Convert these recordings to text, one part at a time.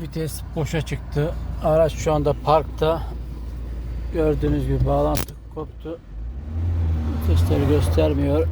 Vites boşa çıktı. Araç şu anda parkta. Gördüğünüz gibi bağlantı koptu. Vitesleri göstermiyor.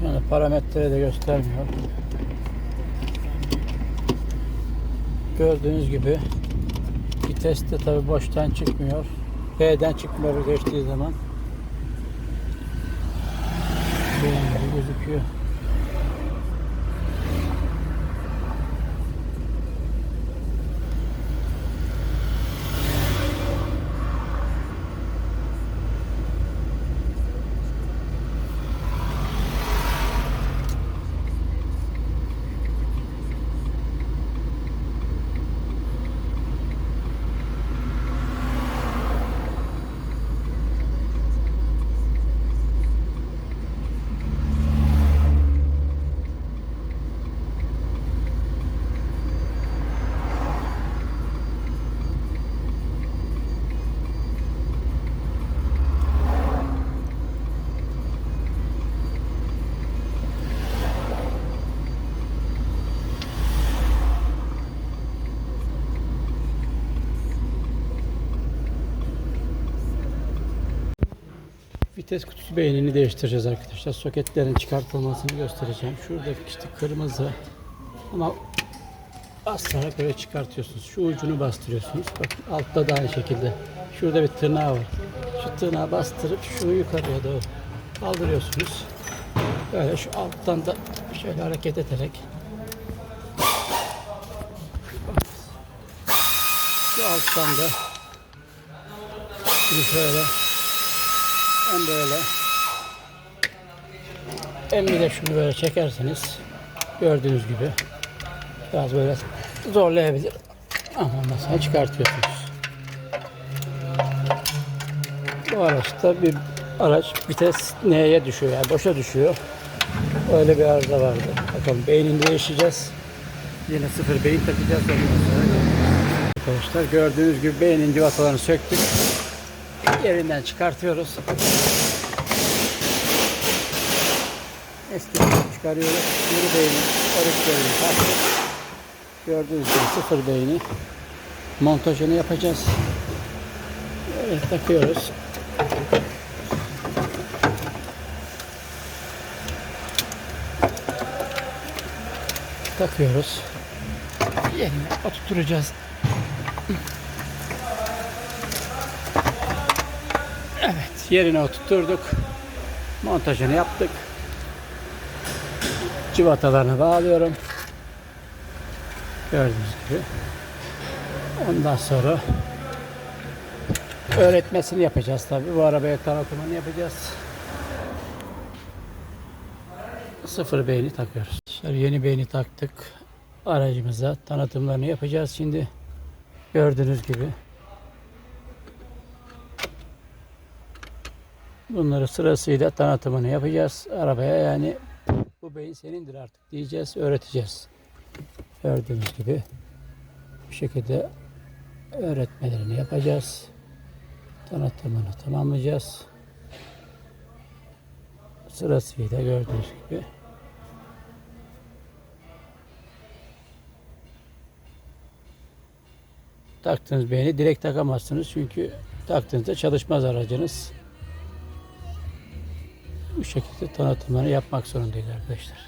Şu anda parametre de göstermiyor. Gördüğünüz gibi vites de tabi boştan çıkmıyor. B'den çıkmıyor geçtiği zaman. Gözüküyor. Vites kutusu beynini değiştireceğiz arkadaşlar. Soketlerin çıkartılmasını göstereceğim. Şuradaki işte kırmızı ama bastırarak böyle çıkartıyorsunuz. Şu ucunu bastırıyorsunuz. Bakın altta da aynı şekilde. Şurada bir tırnağı var. Şu tırnağı bastırıp şunu yukarıya doğru kaldırıyorsunuz. Böyle şu alttan da şöyle hareket ederek şu alttan da şunu şöyle hem böyle bir de şunu böyle çekerseniz gördüğünüz gibi biraz böyle zorlayabilir ama mesela çıkartıyorsunuz. Bu araçta bir araç vites neye düşüyor yani boşa düşüyor. Öyle bir arıza vardı. Bakalım beynini değişeceğiz. Yine sıfır beyin takacağız. Arkadaşlar gördüğünüz gibi beynin civatalarını söktük. Yerinden çıkartıyoruz. Eski çıkarıyoruz. Yeni beyni, orik beyni. Gördüğünüz gibi sıfır beyni montajını yapacağız. Böyle takıyoruz. Takıyoruz. Yerine oturtacağız. Evet, yerine oturtturduk. Montajını yaptık. Civatalarını bağlıyorum. Gördüğünüz gibi. Ondan sonra öğretmesini yapacağız tabi. Bu arabaya tanıtımını yapacağız. Sıfır beyni takıyoruz. Şöyle yeni beyni taktık. Aracımıza tanıtımlarını yapacağız şimdi. Gördüğünüz gibi. Bunları sırasıyla tanıtımını yapacağız arabaya yani bu beyin senindir artık diyeceğiz, öğreteceğiz. Gördüğünüz gibi bu şekilde öğretmelerini yapacağız. Tanıtımını tamamlayacağız. Sırasıyla gördüğünüz gibi. Taktığınız beyni direkt takamazsınız çünkü taktığınızda çalışmaz aracınız. Bu şekilde tanıtımlarını yapmak zorundayız arkadaşlar.